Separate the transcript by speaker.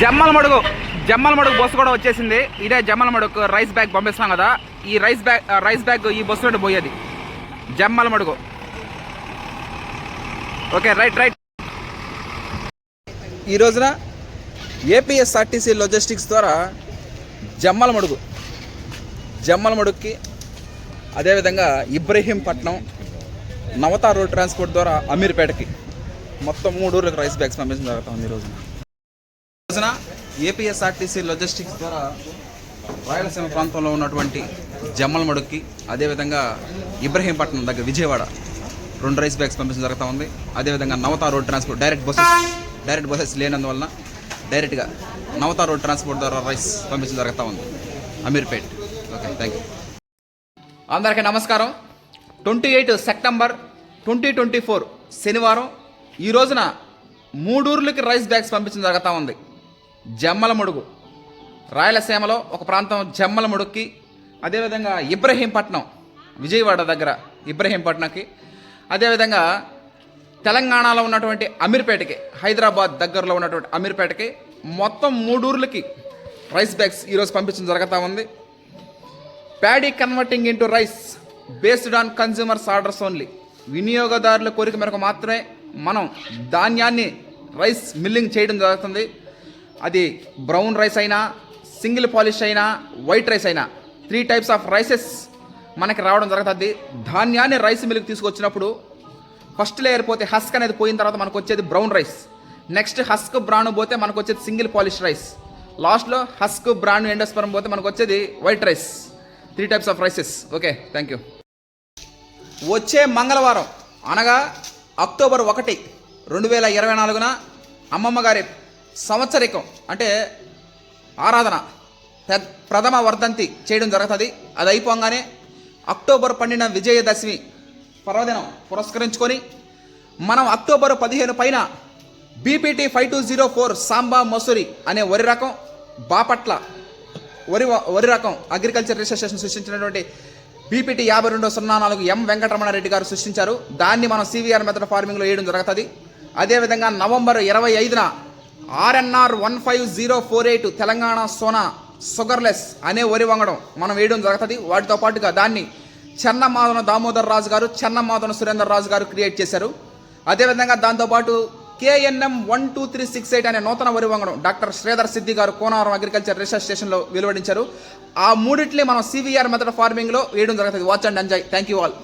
Speaker 1: జమ్మల మడుగు జమ్మల మడుగు బస్సు కూడా వచ్చేసింది. ఇదే జమ్మల మడుగు రైస్ బ్యాగ్ పంపిస్తాం కదా. ఈ రైస్ బ్యాగ్ రైస్ బ్యాగ్ ఈ బస్సు నుండి పోయేది. జమ్మల మడుగు. Okay right right. ఈ రోజున ఏపీఎస్ఆర్టీసీ లాజిస్టిక్స్ ద్వారా జమ్మల మడుగు జమ్మల మడుగుకి అదేవిధంగా ఇబ్రహీంపట్నం నవతా రోడ్ ట్రాన్స్పోర్ట్ ద్వారా అమీర్పేటకి మొత్తం మూడు ఊర్లకు రైస్ బ్యాగ్స్ పంపించడం జరుగుతుంది ఈ రోజున ఏపీఎస్ఆర్టీసీ లాజిస్టిక్స్ ద్వారా రాయలసీమ ప్రాంతంలో ఉన్నటువంటి జమ్మలమడుక్కి అదేవిధంగా ఇబ్రహీంపట్నం దగ్గర విజయవాడ రెండు రైస్ బ్యాగ్స్ పంపించడం జరుగుతూ ఉంది. అదేవిధంగా Navata road transport direct buses direct buses లేనందువలన డైరెక్ట్గా నవతా రోడ్ ట్రాన్స్పోర్ట్ ద్వారా రైస్ పంపించడం జరుగుతూ ఉంది. అమీర్పేట్. ఓకే థ్యాంక్ యూ అందరికీ నమస్కారం. Twenty eight September twenty twenty four శనివారం. ఈ రోజున మూడూర్లకి రైస్ బ్యాగ్స్ పంపించడం జరుగుతూ ఉంది. జమ్మలమడుగు రాయలసీమలో ఒక ప్రాంతం జమ్మలముడుక్కి అదేవిధంగా ఇబ్రహీంపట్నం విజయవాడ దగ్గర ఇబ్రహీంపట్నంకి అదేవిధంగా తెలంగాణలో ఉన్నటువంటి అమీర్పేటకి హైదరాబాద్ దగ్గరలో ఉన్నటువంటి అమీర్పేటకి మొత్తం మూడూర్లకి రైస్ బ్యాగ్స్ ఈరోజు పంపించడం జరుగుతూ ఉంది. Paddy converting into rice based on consumers orders only. వినియోగదారుల కోరిక మేరకు మాత్రమే మనం ధాన్యాన్ని రైస్ మిల్లింగ్ చేయడం జరుగుతుంది. అది బ్రౌన్ రైస్ అయినా సింగిల్ పాలిష్ అయినా వైట్ రైస్ అయినా త్రీ టైప్స్ ఆఫ్ రైసెస్ మనకి రావడం జరుగుతుంది. ధాన్యాన్ని రైస్ మిల్క్ తీసుకొచ్చినప్పుడు ఫస్ట్ లేయర్ పోతే హస్క్ అనేది పోయిన తర్వాత మనకు వచ్చేది brown rice. Next husk bran పోతే మనకు వచ్చేది సింగిల్ పాలిష్ రైస్. లాస్ట్లో హస్క్ బ్రాండ్ ఎండోస్పరం పోతే మనకు వచ్చేది white rice. Three types of rices. Okay thank you. వచ్చే మంగళవారం అనగా అక్టోబర్ ఒకటి రెండు వేల ఇరవై నాలుగున అమ్మమ్మ గారి సంవత్సరికం అంటే ఆరాధన ప్రథమ వర్ధంతి చేయడం జరుగుతుంది. అది అయిపోగానే అక్టోబర్ పన్నెండున విజయదశమి పర్వదినం పురస్కరించుకొని మనం అక్టోబర్ పదిహేను పైన BPT five two zero four Samba Masuri అనే వరి రకం బాపట్ల వరి వరి రకం అగ్రికల్చర్ రిజిస్ట్రేషన్ సృష్టించినటువంటి బీపీటీ యాభై రెండు సున్నా నాలుగు ఎం వెంకటరమణారెడ్డి గారు సృష్టించారు. దాన్ని మనం సివిఆర్ మెథడ్ ఫార్మింగ్లో వేయడం జరుగుతుంది. అదేవిధంగా నవంబర్ ఇరవై ఐదున RNR one five zero four eight Telangana Sona sugarless అనే వరి వంగడం మనం వేయడం జరుగుతుంది. వాటితో పాటుగా దాన్ని చెన్నమాదన దామోదర్ రాజు గారు చెన్నమాదన సురేందర్ రాజు గారు క్రియేట్ చేశారు. అదేవిధంగా దాంతోపాటు KNM one two three six eight అనే నూతన వరి వంగడం డాక్టర్ శ్రీధర్ సిద్ధి గారు కోనవరం అగ్రికల్చర్ రీసెర్చ్ స్టేషన్లో వెలువడించారు. ఆ మూడిట్లే మనం సివిఆర్ మెథడ్ ఫార్మింగ్లో వేయడం జరుగుతుంది. Watch and enjoy. Thank you all